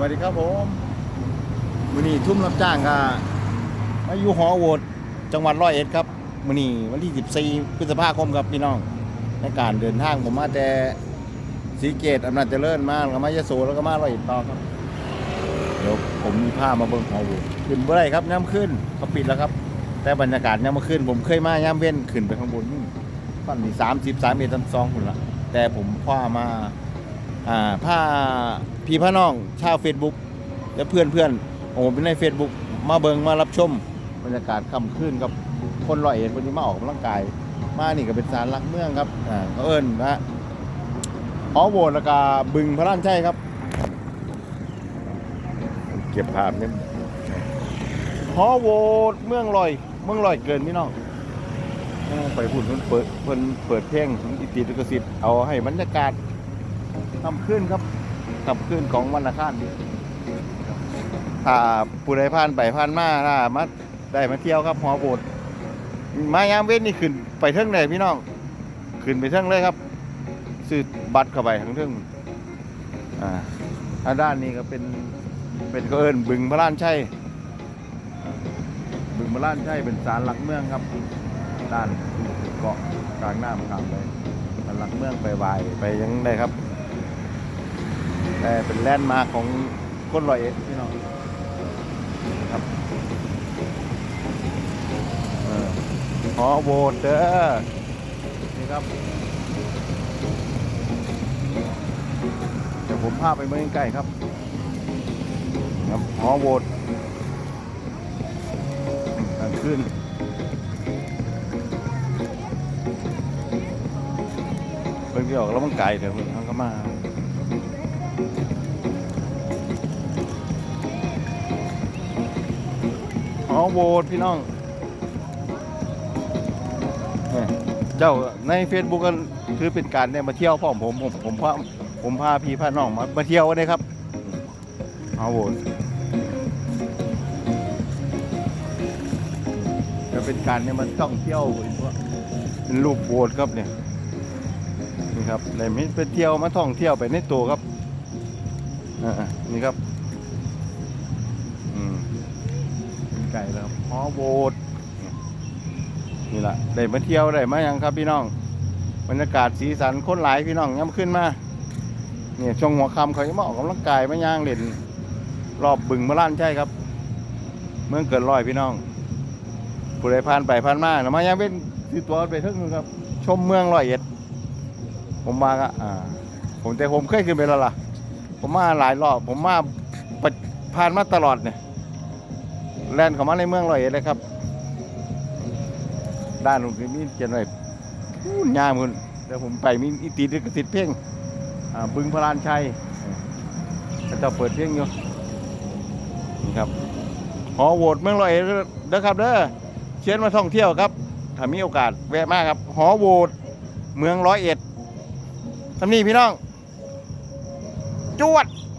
วัสดีครับผมมือนี้ทุ่มรับจ้างก็มาอยู่หอโหวตจังหวัดร้อยเอ็ดครับมือนี้วันที่ 14พฤษภาคมครับพี่น้องในการเดินทางผมมาแต่สีเกตอำนาจเจริญมาแล้วก็มายโสแล้วก็มาร้อยเอ็ดต่อครับเดี๋ยวผมมีผ้ามาเบิ่งหอโหวตขึ้นเมื่อไรครับย่ำขึ้นเขาปิดแล้วครับ แต่บรรยากาศย่ำมาขึ้น ผมเคยมาย่ำเว้นขึ้นไปข้างบนนู่ตอนนี้สามสิบสามเมตรตั้งสองคนละแต่ผมพามาอ่า ผ้าพี่พ่อน้องชาวเฟซบุ๊กและเพื่อนเพื่อนๆของผมเป็นในเฟซบุ๊กมาเบิงมารับชมบรรยากาศค่ำคืนกับคนร้อยเอ็ดวันนี้มาออกกำลังกาย มานี่ก็เป็นสารลักเมืองครับอ่าก็เอิญนะฮะหอโหวตแล้วก็บึงพระรานใช่ครับ เก็บภาพนี่หอโหวตเมืองลอย เมืองลอยเกินพี่น้องไปพูดเพิ่นเปิดเพิ่นเปิดเพลงอิติลิขสิทธิ์เอาให้บรรยากาศ ทำขึ้นครับทำขึ้นของวันอังคารดีถ้าผู้ใดผ่านไปผ่านมาถ้ามาได้มาเที่ยวครับหอโบสถ์มายามเว้นนี่ขึ้นไปเทิงไหนพี่น้องขึ้นไปเทิงเลยครับซื้อบัตรเข้าไปทั้งเทิงอ่าทางด้านนี้ก็เป็นเป็นก็เอิญบึงพระลานชัยอ่บึงพระลานชัยเป็นศาลหลักเมืองครับ ด้านเกาะกลางน้ำกลางไปศาลหลักเมืองไปไหวไปยังได้ครับ เป็นแลนด์มาร์คของคนรอยเอ็ดพี่น้องครับเออหอโบสถ์เด้อนี่ครับเดี๋ยวผมพาไปเมืองใกล้ครับครับหอโบสถ์กลางคืนเพิ่งที่ออกแล้วมันไกลเดี๋ยวเพิ่งเขาก็มา หอโหวตพี่น้องเนี่ยเจ้าใน Facebook ก็คือเป็นการเนี่ยมาเที่ยวพร้อมผมผมผมพาผมพาพี่พาน้องมามาเที่ยวกันเลยครับหอโหวตจะเป็นการเนี่ยมันต้องเที่ยวเป็นรูปโหวตครับเนี่ยนี่ครับในมิไปเที่ยวมาท่องเที่ยวไปในตัวครับอ่านี่ครับ ไก่แล้วครับฮอโบดนี่แหละได้มาเที่ยวได้มายังครับพี่น้อง บรรยากาศสีสันคนหลายพี่น้องย้ำขึ้นมาเนี่ยช่วงหัวค่ำเขาจะมาออกกำลังกายมาย่างเล่นรอบบึงมาล้านใช่ครับ เมืองเกิดลอยพี่น้องผู้ใดผ่านไปผ่านมาแล้วมาย่างเป็นคือตัวไปเทึ่งนึงครับ ชมเมืองร้อยเอ็ด ผมมาก็อ่า ผมแต่ผมเคยขึ้นไปแล้วล่ะ ผมมาหลายรอบผมมาผ่านมาตลอดเนี่ย แล่นเข้ามาในเมืองร้อยเอ็ดเลยครับ ด้านนู้นมีเขียนไว้พูนยามคุณเดี๋ยวผมไปมีอิติลิขสิทธิ์เพลงบึงพระลานชัยเขาเจะเปิดเพลงอยู่นี่ครับหอโหวตเมืองร้อยเอ็ดเด้อครับเด้อเชิญมาท่องเที่ยวครับถ้ามีโอกาสแวะมากครับ หอโหวตเมืองร้อยเอ็ดทำนี่พี่น้อง จวด